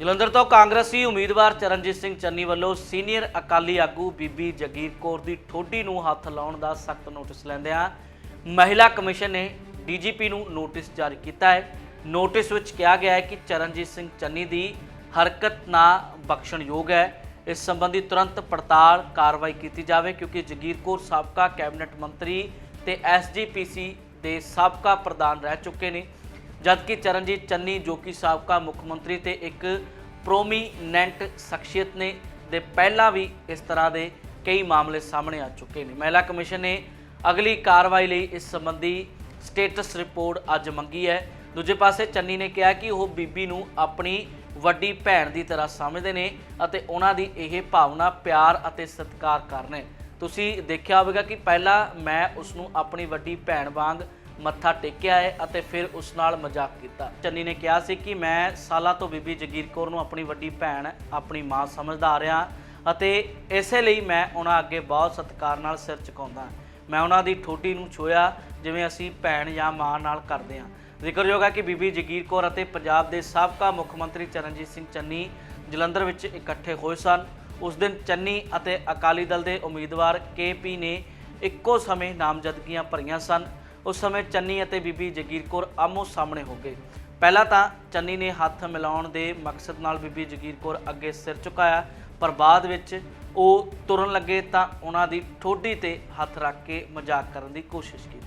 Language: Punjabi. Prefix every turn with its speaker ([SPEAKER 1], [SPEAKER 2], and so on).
[SPEAKER 1] ਜਲੰਧਰ ਤੋਂ ਕਾਂਗਰਸੀ ਉਮੀਦਵਾਰ ਚਰਨਜੀਤ ਸਿੰਘ ਚੰਨੀ ਵੱਲੋਂ ਸੀਨੀਅਰ ਅਕਾਲੀ ਆਗੂ ਬੀਬੀ ਜਗੀਰ ਕੌਰ ਦੀ ਠੋਡੀ ਨੂੰ ਹੱਥ ਲਾਉਣ ਦਾ ਸਖਤ ਨੋਟਿਸ ਲੈਂਦਿਆਂ ਮਹਿਲਾ ਕਮਿਸ਼ਨ ਨੇ ਡੀਜੀਪੀ ਨੂੰ ਨੋਟਿਸ ਜਾਰੀ ਕੀਤਾ ਹੈ। ਨੋਟਿਸ ਵਿੱਚ ਕਿਹਾ ਗਿਆ ਹੈ ਕਿ ਚਰਨਜੀਤ ਸਿੰਘ ਚੰਨੀ ਦੀ ਹਰਕਤ ਨਾ ਬਖਸ਼ਣਯੋਗ ਹੈ। ਇਸ ਸੰਬੰਧੀ ਤੁਰੰਤ ਪੜਤਾਲ ਕਾਰਵਾਈ ਕੀਤੀ ਜਾਵੇ ਕਿਉਂਕਿ ਜਗੀਰ ਕੌਰ ਸਾਬਕਾ ਕੈਬਨਿਟ ਮੰਤਰੀ ਤੇ ਐਸਜੀਪੀਸੀ ਦੇ ਸਾਬਕਾ ਪ੍ਰਧਾਨ ਰਹਿ ਚੁੱਕੇ ਨੇ। ਜਦਕਿ ਚਰਨਜੀਤ ਚੰਨੀ ਜੋ ਕਿ ਸਾਬਕਾ ਮੁੱਖ ਮੰਤਰੀ ਤੇ ਇੱਕ ਪ੍ਰੋਮੀਨੈਂਟ ਸ਼ਖਸੀਅਤ ਨੇ, ਦੇ ਪਹਿਲਾਂ ਵੀ ਇਸ ਤਰ੍ਹਾਂ ਦੇ ਕਈ ਮਾਮਲੇ ਸਾਹਮਣੇ ਆ ਚੁੱਕੇ ਨੇ। ਮਹਿਲਾ ਕਮਿਸ਼ਨ ਨੇ ਅਗਲੀ ਕਾਰਵਾਈ ਲਈ ਇਸ ਸੰਬੰਧੀ ਸਟੇਟਸ ਰਿਪੋਰਟ ਅੱਜ ਮੰਗੀ ਹੈ। ਦੂਜੇ ਪਾਸੇ ਚੰਨੀ ਨੇ ਕਿਹਾ ਕਿ ਉਹ ਬੀਬੀ ਨੂੰ ਆਪਣੀ ਵੱਡੀ ਭੈਣ ਦੀ ਤਰ੍ਹਾਂ ਸਮਝਦੇ ਨੇ ਅਤੇ ਉਹਨਾਂ ਦੀ ਇਹ ਭਾਵਨਾ ਪਿਆਰ ਅਤੇ ਸਤਿਕਾਰ ਕਰਨੇ। ਤੁਸੀਂ ਦੇਖਿਆ ਹੋਵੇਗਾ ਕਿ ਪਹਿਲਾਂ ਮੈਂ ਉਸ ਨੂੰ ਆਪਣੀ ਵੱਡੀ ਭੈਣ ਵਾਂਗ ਮੱਥਾ ਟੇਕਿਆ ਹੈ ਅਤੇ ਫਿਰ ਉਸ ਨਾਲ ਮਜ਼ਾਕ ਕੀਤਾ। ਚੰਨੀ ਨੇ ਕਿਹਾ ਸੀ ਕਿ ਮੈਂ ਸਾਲਾਂ ਤੋਂ ਬੀਬੀ ਜਗੀਰ ਕੌਰ ਨੂੰ ਆਪਣੀ ਵੱਡੀ ਭੈਣ, ਆਪਣੀ ਮਾਂ ਸਮਝਦਾ ਆ ਰਿਹਾ ਅਤੇ ਇਸੇ ਲਈ ਮੈਂ ਉਹਨਾਂ ਅੱਗੇ ਬਹੁਤ ਸਤਿਕਾਰ ਨਾਲ ਸਿਰ ਝੁਕਾਉਂਦਾ ਮੈਂ ਉਹਨਾਂ ਦੀ ਠੋਡੀ ਨੂੰ ਛੋਇਆ ਜਿਵੇਂ ਅਸੀਂ ਭੈਣ ਜਾਂ ਮਾਂ ਨਾਲ ਕਰਦੇ ਹਾਂ। ਜ਼ਿਕਰਯੋਗ ਹੈ ਕਿ ਬੀਬੀ ਜਗੀਰ ਕੌਰ ਅਤੇ ਪੰਜਾਬ ਦੇ ਸਾਬਕਾ ਮੁੱਖ ਮੰਤਰੀ ਚਰਨਜੀਤ ਸਿੰਘ ਚੰਨੀ ਜਲੰਧਰ ਵਿੱਚ ਇਕੱਠੇ ਹੋਏ ਸਨ। ਉਸ ਦਿਨ ਚੰਨੀ ਅਤੇ ਅਕਾਲੀ ਦਲ ਦੇ ਉਮੀਦਵਾਰ ਕੇਪੀ ਨੇ ਇੱਕੋ ਸਮੇਂ ਨਾਮਜ਼ਦਗੀਆਂ ਭਰੀਆਂ ਸਨ। ਉਸ ਸਮੇਂ ਚੰਨੀ ਅਤੇ ਬੀਬੀ ਜਗੀਰ ਕੌਰ ਆਮੋ ਸਾਹਮਣੇ ਹੋ ਗਏ। ਪਹਿਲਾਂ ਤਾਂ ਚੰਨੀ ਨੇ ਹੱਥ ਮਿਲਾਉਣ ਦੇ ਮਕਸਦ ਨਾਲ ਬੀਬੀ ਜਗੀਰ ਕੌਰ ਅੱਗੇ ਸਿਰ ਝੁਕਾਇਆ, ਪਰ ਬਾਅਦ ਵਿੱਚ ਉਹ ਤੁਰਨ ਲੱਗੇ ਤਾਂ ਉਹਨਾਂ ਦੀ ਠੋਡੀ ਤੇ ਹੱਥ ਰੱਖ ਕੇ ਮਜ਼ਾਕ ਕਰਨ ਦੀ ਕੋਸ਼ਿਸ਼ ਕੀਤੀ।